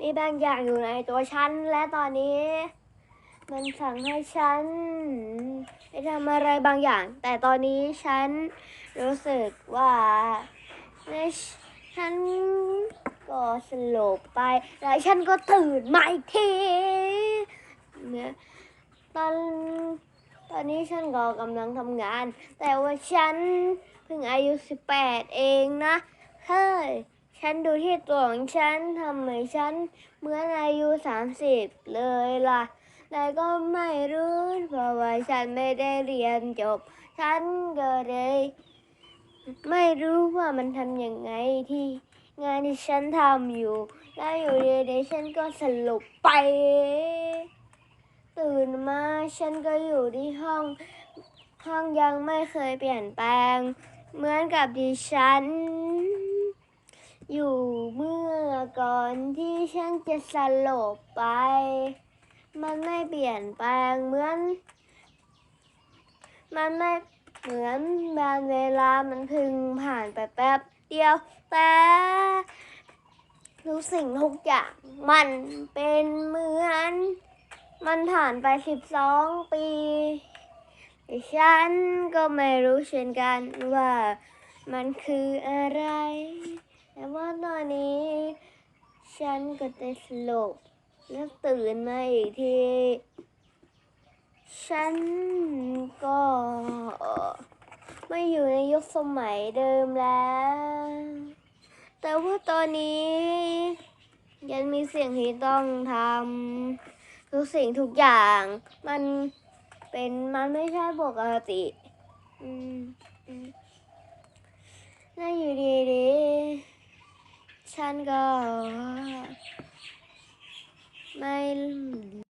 มีบางอย่างอยู่ในตัวฉัน และตอนนี้ มันสั่งให้ฉันไปทำอะไรบางอย่าง แต่ตอนนี้ฉันรู้สึกว่าในฉันก็สลบไปแล้วฉันก็ตื่นมาอีกทีเนี่ยตอนตอนนี้ฉันก็กำลังทำงาน แต่ว่าฉันเพิ่งอายุ 18 เองนะ เฮ้ย ฉันดูที่ตัวของฉันทำไมฉันเหมือนอายุ30เลยล่ะแต่ก็ไม่รู้เพราะว่าฉันไม่ได้เรียนจบ ฉันก็เลยไม่รู้ว่ามันทำยังไงที่งานที่ฉันทำอยู่ แล้วอยู่ดีๆฉันก็สลบไป ตื่นมาฉันก็อยู่ที่ห้อง ห้องยังไม่เคยเปลี่ยนแปลง เหมือนกับดิฉัน อยู่เมื่อก่อนที่ฉันจะสลบไป มันไม่เปลี่ยนแปลงเหมือน มันไม่เหมือนบางเวลามันพึงผ่านไปแป๊บเดียว แต่ทุกสิ่งทุกอย่างมันเป็นเหมือน มันผ่านไปสิบสองปีฉันก็ไม่รู้เช่นกันว่ามันคืออะไร แต่ว่าตอนนี้ ฉันก็ได้สลบแล้วตื่นมาอีกที ฉันก็ไม่อยู่ในยุคสมัยเดิมแล้ว แต่ว่าตอนนี้ ยังมีสิ่งที่ต้องทำทุกสิ่งทุกอย่างมันเป็นมันไม่ใช่ปกติ อืมอืมแล้วอยู่ดี ฉันก็ไม่